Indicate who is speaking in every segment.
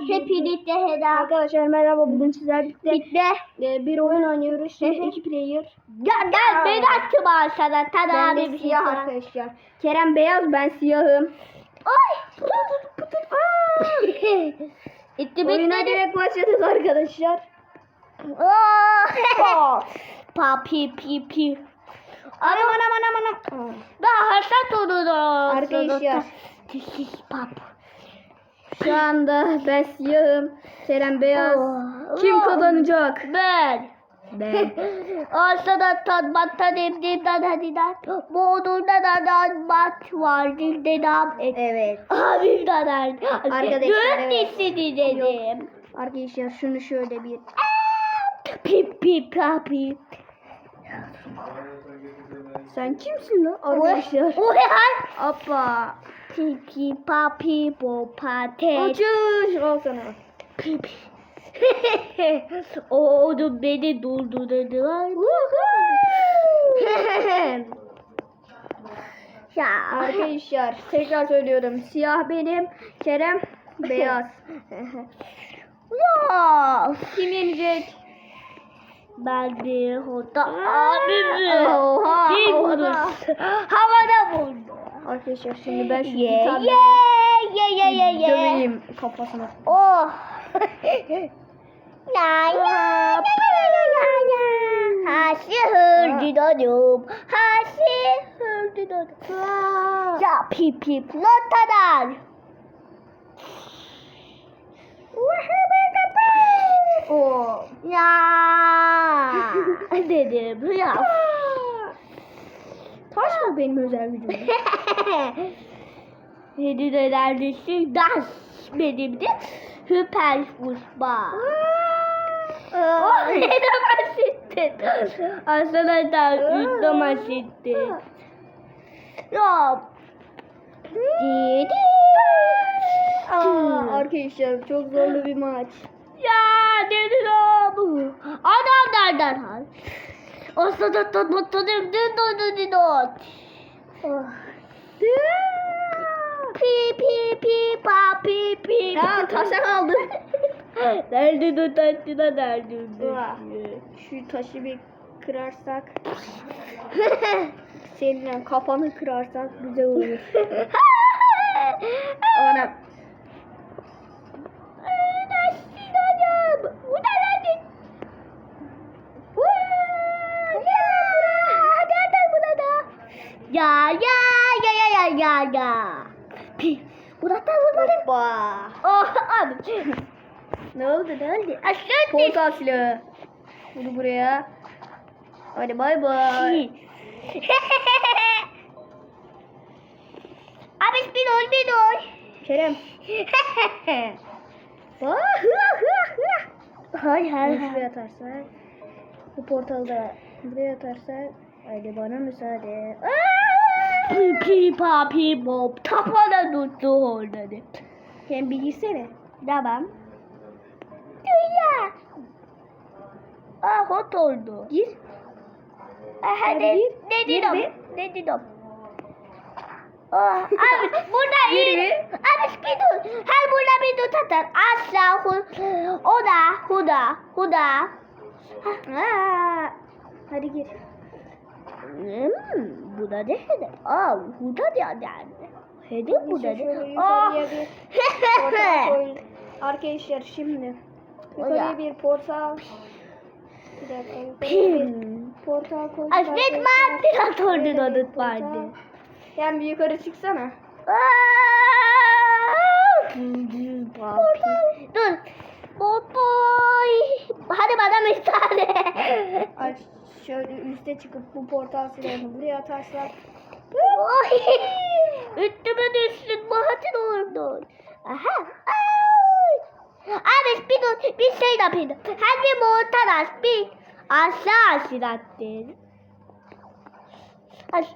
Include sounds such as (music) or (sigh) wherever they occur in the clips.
Speaker 1: Hepinize selam.
Speaker 2: Arkadaşlar merhaba bugün sizlerle birlikte e, bir oyun oynuyoruz. Şimdi iki player.
Speaker 1: Gel gel ben açtım al sana. Tada
Speaker 2: Ben de
Speaker 1: bir şey
Speaker 2: siyah
Speaker 1: var.
Speaker 2: arkadaşlar. Kerem beyaz ben siyahım.
Speaker 1: Ay. İtti
Speaker 2: Oyuna
Speaker 1: bitti.
Speaker 2: direkt başladık arkadaşlar.
Speaker 1: Oh. Pa pi pi pi.
Speaker 2: Anam anam anam anam.
Speaker 1: Daha hasat olur.
Speaker 2: Arkadaşlar.
Speaker 1: Tişiş pap.
Speaker 2: Şu anda ben siyahım. Kerem beyaz.
Speaker 1: Oh.
Speaker 2: Kim
Speaker 1: Oh.
Speaker 2: kazanacak?
Speaker 1: Ben.
Speaker 2: Ben. (laughs)
Speaker 1: Aslında tanımaktan emdiğimden hadinden Boğduğunda da tanımak var dilden et.
Speaker 2: Evet.
Speaker 1: Abimden
Speaker 2: Arkadaşlar,
Speaker 1: Dört
Speaker 2: evet.
Speaker 1: istedi dedim.
Speaker 2: Arkadaşlar şunu şöyle bir.
Speaker 1: Pip pip papi.
Speaker 2: Sen kimsin lan arkadaşlar?
Speaker 1: Oy hay. Pip papi bo patet.
Speaker 2: Uçuş. Al sana.
Speaker 1: Pip. (laughs) Oğlum beni doldurdular. (laughs) ya.
Speaker 2: Arkadaşlar tekrar söylüyorum. Siyah benim. Kerem beyaz. (laughs)
Speaker 1: Ya.
Speaker 2: Kim yenecek?
Speaker 1: Ben bir hoda abimi.
Speaker 2: Oha,
Speaker 1: Bir vuruş. Havada vurdu.
Speaker 2: Arkadaşlar şimdi ben şu
Speaker 1: Ye
Speaker 2: gitarla
Speaker 1: ye ye ye ye ye.
Speaker 2: döveyim kafasına.
Speaker 1: Oh. (laughs) La ya ya ya ya. Hasi hırdı dönüm. Hasi hırdı dönüm. Ya pip pip notadan.
Speaker 2: Oo.
Speaker 1: Ya (laughs) dedim ya. (laughs)
Speaker 2: Taş mı benim özel gücüm? (laughs)
Speaker 1: Yedi de neredesin? Dans benim de süper uçma. Oh, (laughs) ne de bahsettin? Aslında da üstte bahsettin. Ya. Dedi.
Speaker 2: Aa, arkadaşlar çok zorlu bir maç.
Speaker 1: Ya dedi bu. Adam nereden hal? Pi pi pi pa pi pi.
Speaker 2: Ya taşa kaldım. (laughs)
Speaker 1: Nerede o taşı da nerede o taşı?
Speaker 2: Şu taşı bir kırarsak. (laughs) Seninle kafanı kırarsak güzel olur. (laughs) Anam.
Speaker 1: Ya ya ya ya ya ya ya. Burada burada.
Speaker 2: Hoppa.
Speaker 1: Oh abi.
Speaker 2: Ne oldu ne oldu?
Speaker 1: Aşağı
Speaker 2: Portal silahı. Bunu buraya. Hadi bay bay. (laughs)
Speaker 1: Abi spinol spinol.
Speaker 2: Kerem. (laughs)
Speaker 1: Hay hay
Speaker 2: şuraya atarsak. Bu portalı da buraya atarsak. Hadi bana müsaade.
Speaker 1: Pi pi pa pi bob. Tapana tuttu orada.
Speaker 2: Kerem bir girsene.
Speaker 1: Tamam. Dünya. Ah hot oldu.
Speaker 2: Gir.
Speaker 1: Aha ne, ne dedim?
Speaker 2: bir.
Speaker 1: Ne dedim? Ah, abi burada iyi.
Speaker 2: bir.
Speaker 1: Abi spidol. Her burada bir tut atar. Asla hu. O da. Huda. Huda.
Speaker 2: Aa, hadi gir.
Speaker 1: Hmm, bu da ne hede? Aa, bu da ne yani? Hede bu da
Speaker 2: portal (laughs) koy. Arkadaşlar şimdi. Yukarıya bir portal. Bir dakika. portal koy.
Speaker 1: Asmet Martin atordun onu vardı.
Speaker 2: Yani bir yukarı çıksana.
Speaker 1: Dur. Boy. Hadi bana müsaade.
Speaker 2: Aç şöyle üste çıkıp bu portal silahını buraya atarsak.
Speaker 1: Üstüme düşsün Bahattin oradan. Aha. Abi bir dur. Bir şey yapayım. Hadi mortaras bir aşağı silattın.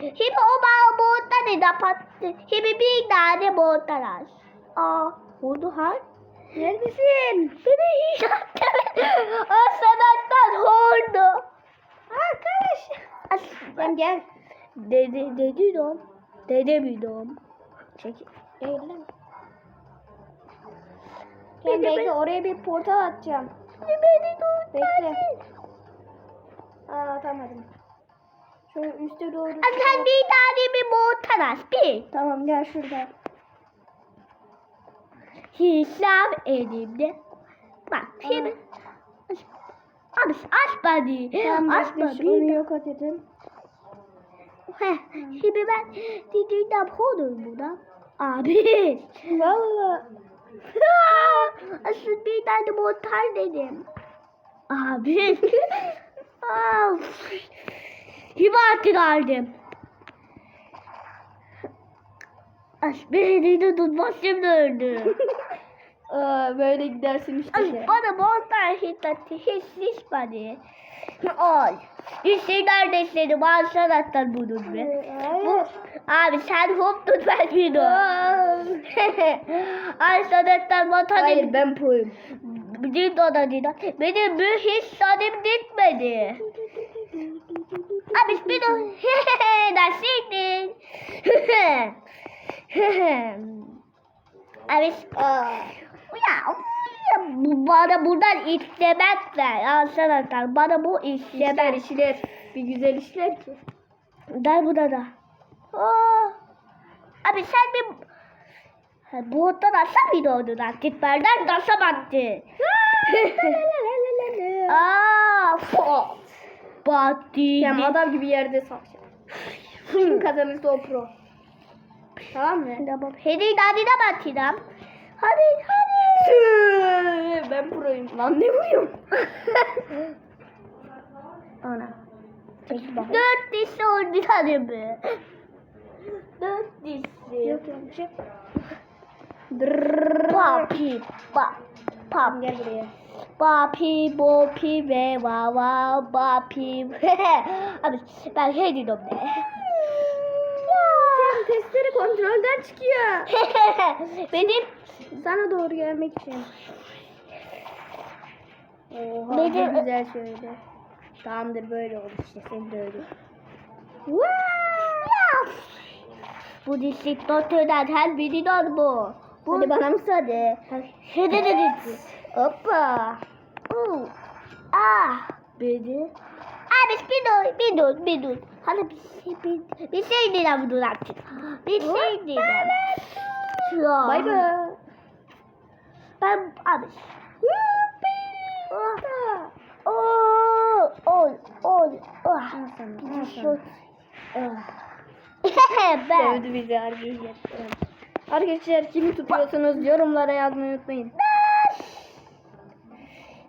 Speaker 1: Şimdi o bana mortarı da pattı. Şimdi bir tane mortaras. Aa. Oldu ha?
Speaker 2: Neredesin?
Speaker 1: Beni hiç attı. O sanattan oldu.
Speaker 2: Arkadaş.
Speaker 1: As-
Speaker 2: Gel gel.
Speaker 1: Dedi, dom. Dede bir dom.
Speaker 2: Çek. Eğil lan.
Speaker 1: Beni
Speaker 2: bekle
Speaker 1: be-
Speaker 2: oraya bir portal atacağım.
Speaker 1: Beni dur.
Speaker 2: Bekle. Aa atamadım. Şöyle üste doğru.
Speaker 1: Sen bir tane bir motor bir.
Speaker 2: Tamam gel şurada.
Speaker 1: Hesap elimde. Bak şimdi. Abi aç beni.
Speaker 2: Tamam
Speaker 1: aç beni.
Speaker 2: onu yok edelim.
Speaker 1: Heh, Şimdi ben dediğimden olur burada. Abi.
Speaker 2: Valla.
Speaker 1: Asıl bir tane motor dedim. Abi. (laughs) Of. Kim artık aldım. Beni de tutmasım döndü.
Speaker 2: Aa, böyle gidersin işte.
Speaker 1: Bana montaj hiddeti hiç şişmedi. Ay. İşte neredesin? Bana sanattan bunun be. Bu, abi sen hop tut ben bir (laughs) Ay sanattan motor
Speaker 2: Hayır ben proyum.
Speaker 1: De ona dedi. Benim bir hiç sanım gitmedi. Abi bir (laughs) de nasıldın? (laughs) Abi ya bu- bana buradan istemezler. Arkadaşlar bana bu
Speaker 2: İşler
Speaker 1: istemez.
Speaker 2: işler. Bir güzel işler ki.
Speaker 1: Gel burada da. Aa. Abi sen bir Ha, bu otta nasıl bir oldu lan? Gitmerden nasıl battı? Aa, fo. Battı.
Speaker 2: Sen adam gibi yerde savaşır. Kim kazanırsa o pro. Tamam mı?
Speaker 1: Tamam. Hadi hadi de battıram. Hadi hadi.
Speaker 2: Ben proyum. Lan ne vuruyorum? (laughs)
Speaker 1: Ana. Dört dişli oldu hadi mi? Dört dişli.
Speaker 2: Yok yok bir şey.
Speaker 1: Papi. Pa. Pap.
Speaker 2: Gel buraya.
Speaker 1: Papi, bopi ve va va papi. (laughs) Abi ben şey dedim de.
Speaker 2: Sen testleri kontrolden çıkıyor. (laughs)
Speaker 1: Benim
Speaker 2: Sana doğru gelmek için. Oha
Speaker 1: Benim-
Speaker 2: ne güzel şöyle. Tamamdır böyle oldu işte sen de öyle.
Speaker 1: bu doktordan her biri bu. Bu
Speaker 2: Hadi bana müsaade.
Speaker 1: Hadi dedi. Hoppa. Oo. Ah. Beni. Abi bir dur, bir dur, bir dur. Hadi bir şey, bir, bir şey diyeceğim dur artık. Bir şey diyeceğim. Ya.
Speaker 2: Bay bay.
Speaker 1: Ben abi. Oh, oh, oh, oh.
Speaker 2: Sana.
Speaker 1: ben.
Speaker 2: Dövdü (laughs) bizi arkadaşlar. Arkadaşlar kimi tutuyorsunuz yorumlara yazmayı unutmayın.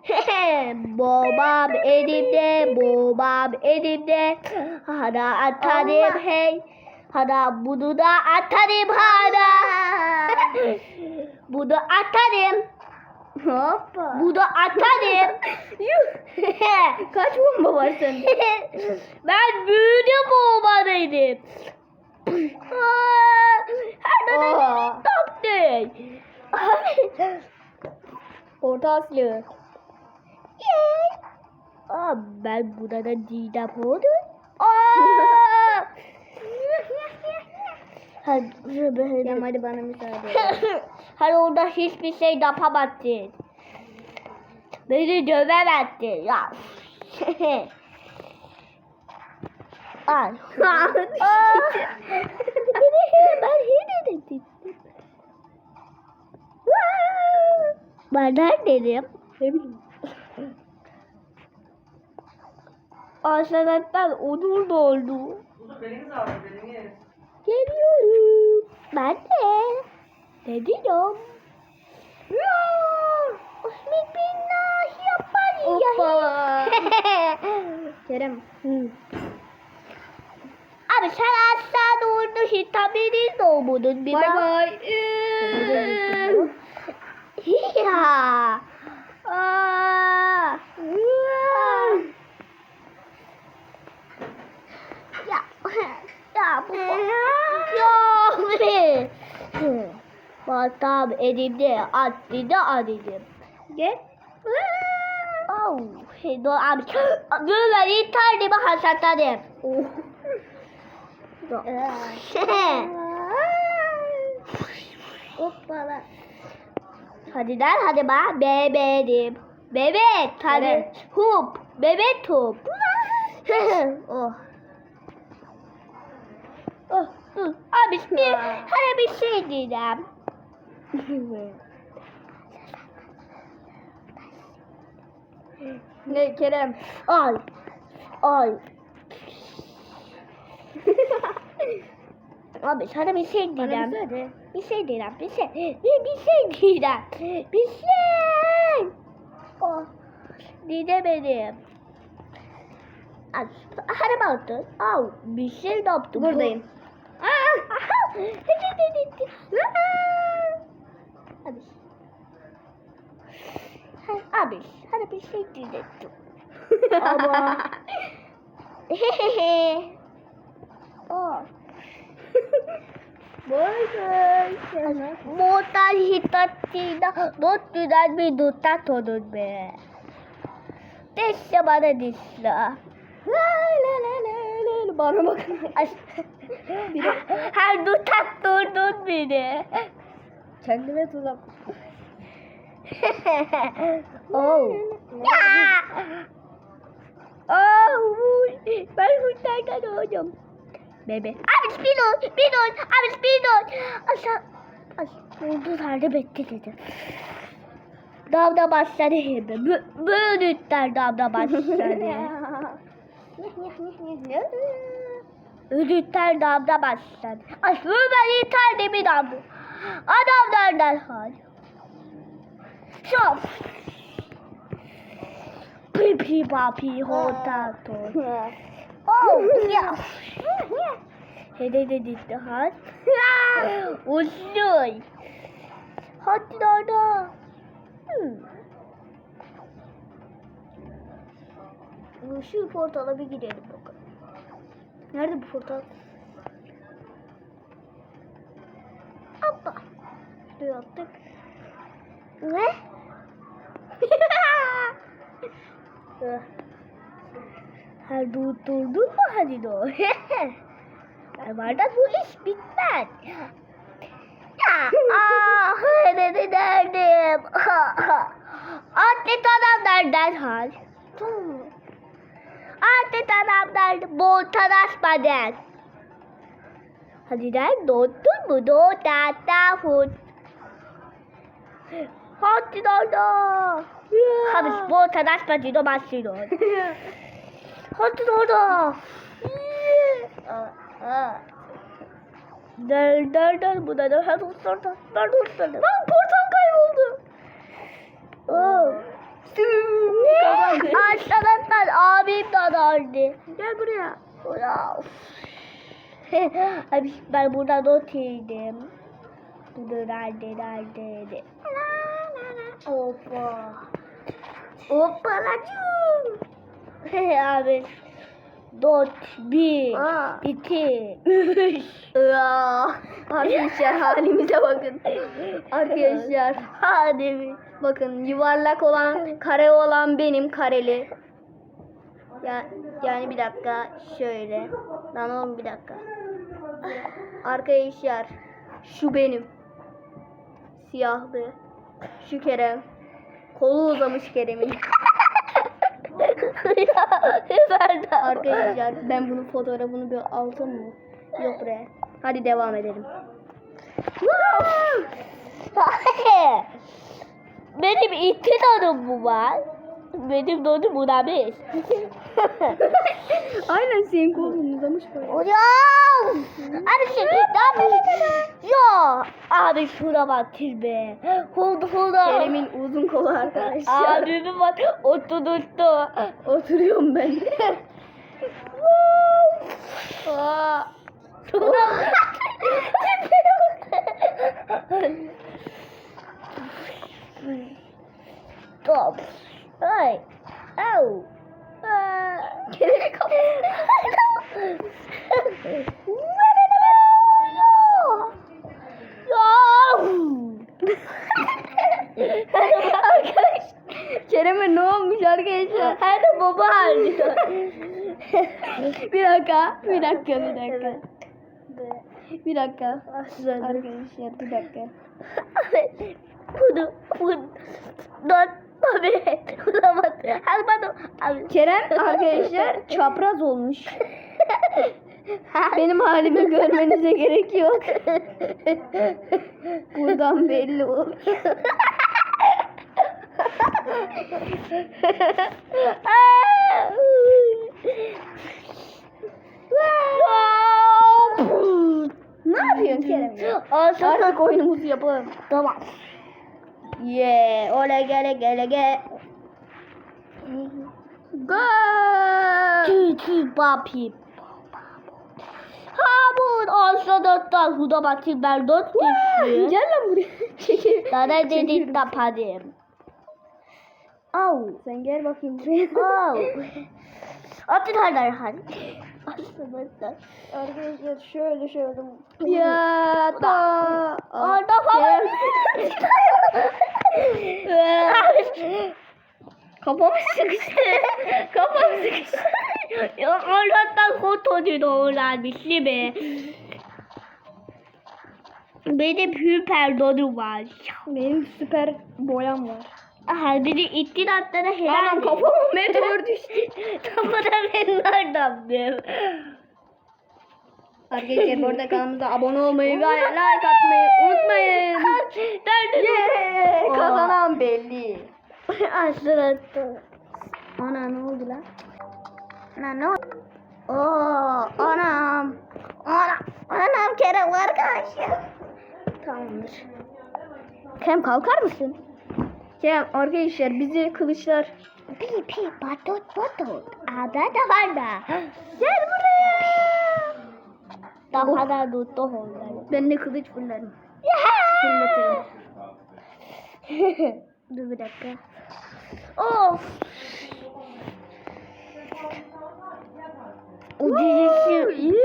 Speaker 2: (laughs)
Speaker 1: Babam elimde, babam elimde. Hana atarım hey. Hana bunu da atarım hana. (laughs) bunu atarım.
Speaker 2: Hoppa.
Speaker 1: Bunu atarım. (laughs)
Speaker 2: Kaç bomba var sende?
Speaker 1: ben büyüdüm babadaydım. Her neden taktı.
Speaker 2: Orta aslı.
Speaker 1: Aa, ben burada da Didem oldum. Aa! (laughs) Hadi,
Speaker 2: Tamam hadi bana müsaade. (laughs)
Speaker 1: Hani orada hiçbir şey yapamazsın. Beni dövemezsin ya. (laughs) Beni ben yine dedim. Ben neredeyim?
Speaker 2: ne bileyim.
Speaker 1: Aşağıdan onur doldu.
Speaker 3: Beliniz ağrıyor, beliniz.
Speaker 1: Geliyorum. Ben de. Ne diyorum?
Speaker 2: Hoppa. (laughs) Kerem.
Speaker 1: Abi sen aşağı doğru hitabini doğmadın bir
Speaker 2: Bay bay. (laughs)
Speaker 1: Ya. Aa. Ya. Ya bu. Ya be. Batam elimde attı da adım.
Speaker 2: Gel.
Speaker 1: Oh, do abi. Dur ben interdi bak hasatladım. (laughs)
Speaker 2: Hoppala.
Speaker 1: Hadi der hadi bak. Bebeğim. Bebek. Hadi.
Speaker 2: Kerem.
Speaker 1: Hup. Bebek top. (laughs) oh. Oh. Dur. Abi bir, hani bir şey diyeceğim.
Speaker 2: ne Kerem?
Speaker 1: Ay. Ay. Abi sana bir şey diyeceğim.
Speaker 2: bir söyle.
Speaker 1: Bir şey diyeceğim. Bir şey. Bir, bir şey diyeceğim. Bir şey. Oh. Diyemedim. Araba attı. Au. Bir şey yaptım?
Speaker 2: Buradayım.
Speaker 1: Aha. Abi. Abi, sana bir şey diyecektim. Ama. Hehehe. Oh. Motor hitatina not güzel bir dutta tonun be. Dişle bana dişle.
Speaker 2: La la la la. Bana bakın.
Speaker 1: Ay. Her dutak durdun beni.
Speaker 2: Kendime tuzak. (laughs)
Speaker 1: oh. Ya. Oh, ben kurtardan oldum. Bebe. Abi spidol, spidol, abi spidol. Aşağı. Ay, oldu nerede bekle dedi. Davda başladı hem. Böylükler davda başladı. (laughs) (laughs) Ödütler davda başladı. Ay, ben yeter de bir davda. Adamlar derhal. Şop. Pipi papi hotato. Oh ya. Hede de gitti hat. Uzun. Hadi orada. Hmm. Şu portala bir gidelim bakalım. Nerede bu portal? Hoppa. Şuraya attık. Ne? Her durdurdun mu hadi de o? Varda bu iş bitmez. Ah, ne derdim. Atlet adam derden hal. Atlet adam derdim. Boltan asmaden. Hadi der, dottun mu? Dotta, tafut. Hadi orada. Hadi boltan asmaden o başlıyor. Hadi orada. Der der der bu da der her uçlarda. Der uçlarda. Lan portal kayboldu. Oh. Arkadaşlar abim de dardı.
Speaker 2: Gel buraya.
Speaker 1: Ulan. (laughs) Abi ben burada not yedim. Da nerede nerede. Hoppa. Hoppa lacım. (laughs) Abi. Dört, bir,
Speaker 2: Aa.
Speaker 1: iki, üç. (laughs)
Speaker 2: Arkadaşlar halimize bakın. Arkadaşlar
Speaker 1: Hadi bir.
Speaker 2: Bakın yuvarlak olan kare olan benim kareli. Ya, yani bir dakika şöyle. Lan oğlum bir dakika. Arkadaşlar şu benim. Siyahlı. Şu Kerem. Kolu uzamış Kerem'in. Arkadaşlar ben bunun fotoğrafını bir alsam mı? Yok buraya. Hadi devam edelim.
Speaker 1: Benim iki donum var. Benim donum bir. (laughs)
Speaker 2: Aynen senin kolun uzamış böyle.
Speaker 1: Hocam! Abi şey, abi. Ya! Abi şuna bak kirbe. Huldu huldu.
Speaker 2: Kerem'in uzun kolu arkadaşlar.
Speaker 1: Abimin bak oturttu.
Speaker 2: Oturuyorum ben.
Speaker 1: Aa. (laughs) Top. Ay. Au.
Speaker 2: Kafası. Arkadaş, Kerem'e ne olmuş arkadaşlar?
Speaker 1: Her de baba ağrıyor.
Speaker 2: bir dakika, bir dakika, bir dakika. Bir dakika.
Speaker 1: Aslanım.
Speaker 2: Arkadaşlar bir dakika.
Speaker 1: Bunu, bunu. Tabii. Bulamadı. Al bana. Al.
Speaker 2: Kerem arkadaşlar (laughs) çapraz olmuş. Benim halimi görmenize gerek yok. Buradan belli olur. ne yapıyorsun Kerem? Artık oyunumuzu yapalım.
Speaker 1: Tamam.
Speaker 2: Yeah, ole gele gele ge. Gol!
Speaker 1: Tü tü papi. Hamur olsa dörtten huda batayım ben dört düştü.
Speaker 2: Gel lan buraya. (laughs) Çekil.
Speaker 1: Sana tapadım. Au.
Speaker 2: Sen gel bakayım buraya.
Speaker 1: Au. (laughs) Atın hadi hadi. Aslında.
Speaker 2: Arkadaşlar şöyle şöyle. Ya da.
Speaker 1: Orada falan. (laughs)
Speaker 2: Kafam sıkıştı. Kafam sıkıştı.
Speaker 1: Ya Allah'tan kurtuldu doğrularmış değil mi? Benim hiper donum var.
Speaker 2: Benim süper boyam var.
Speaker 1: Aha beni ittin atlara helal.
Speaker 2: Anam kafama meteor düştü. (laughs)
Speaker 1: Kafana ben nereden?
Speaker 2: Arkadaşlar bu arada kanalımıza abone olmayı ve like atmayı unutmayın.
Speaker 1: Nerede?
Speaker 2: Yeah, kazanan belli. (laughs)
Speaker 1: Aslında.
Speaker 2: Ana ne oldu lan? Ana ne oldu? Oo, anam. Ana, anam Kerem arkadaşlar. Tamamdır. Kerem kalkar mısın? Kerem arkadaşlar bizi kılıçlar.
Speaker 1: Pi pi batot batot. Ada da var da. (gasps)
Speaker 2: Gel buraya.
Speaker 1: Daha da tuttu onları.
Speaker 2: Ben de kılıç fırlarım.
Speaker 1: Fırlatırım. (laughs)
Speaker 2: Dur bir dakika.
Speaker 1: Of. O dizisi.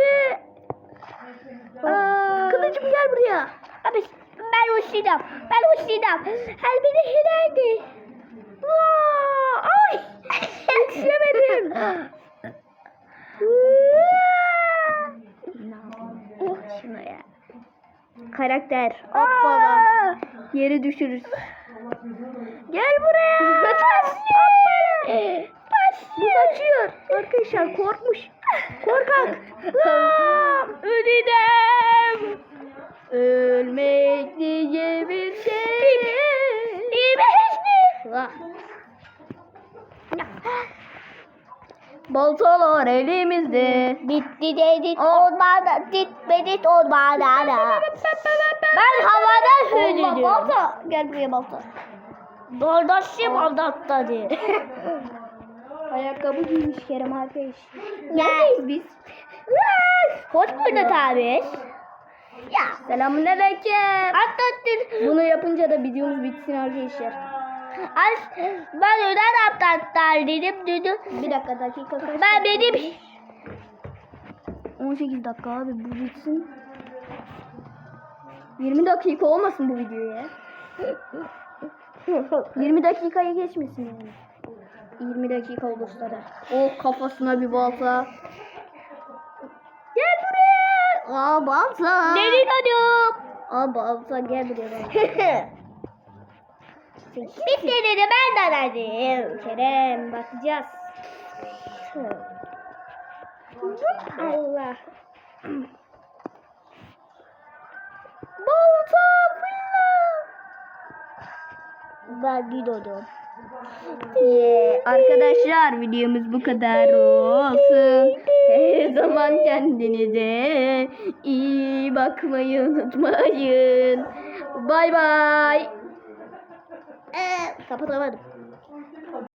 Speaker 2: Kılıcım gel buraya.
Speaker 1: Abi ben uçacağım. Ben uçacağım. Her biri.
Speaker 2: Vaa, Ay. Yetişemedim. (laughs)
Speaker 1: Şunu ya.
Speaker 2: Karakter. Hoppala. Yeri düşürürüz. Gel buraya. Bu kaçıyor. Arkadaşlar korkmuş. Korkak.
Speaker 1: Öleceğim.
Speaker 2: Ölmek diye bir şey.
Speaker 1: İyi mi hiçbir?
Speaker 2: Vah. Baltalar elimizde.
Speaker 1: Bitti dedik
Speaker 2: Aa.
Speaker 1: ormanda. Gitmedik ormanda da. Ben havada
Speaker 2: Allah,
Speaker 1: hürüdüm.
Speaker 2: balta. Gel buraya balta.
Speaker 1: Kardeşim anlatladı. (laughs)
Speaker 2: Ayakkabı giymiş Kerem arkadaş.
Speaker 1: Neredeyiz
Speaker 2: biz?
Speaker 1: Hoş bulduk abi. Ya.
Speaker 2: Selamun aleyküm.
Speaker 1: Atlattın.
Speaker 2: Bunu yapınca da videomuz bitsin arkadaşlar.
Speaker 1: As, ben öden atlatlar dedim dedim.
Speaker 2: Bir dakika dakika kaç?
Speaker 1: Ben benim
Speaker 2: 18 dakika abi bu bitsin. 20 dakika olmasın bu video ya. 20 dakikayı geçmesin yani. 20 dakika olursa da. Oh kafasına bir balta. Gel buraya. Aa balta.
Speaker 1: Deli hanım.
Speaker 2: Aa balta gel buraya (laughs) balta.
Speaker 1: Bitti dedi ben de dedim.
Speaker 2: Kerem bakacağız. Allah. Balta fırla.
Speaker 1: Ben gidiyordum.
Speaker 2: Yeah. Arkadaşlar videomuz bu kadar olsun. Her zaman kendinize iyi bakmayı unutmayın. Bay bay.
Speaker 1: Ee, kapatamadım.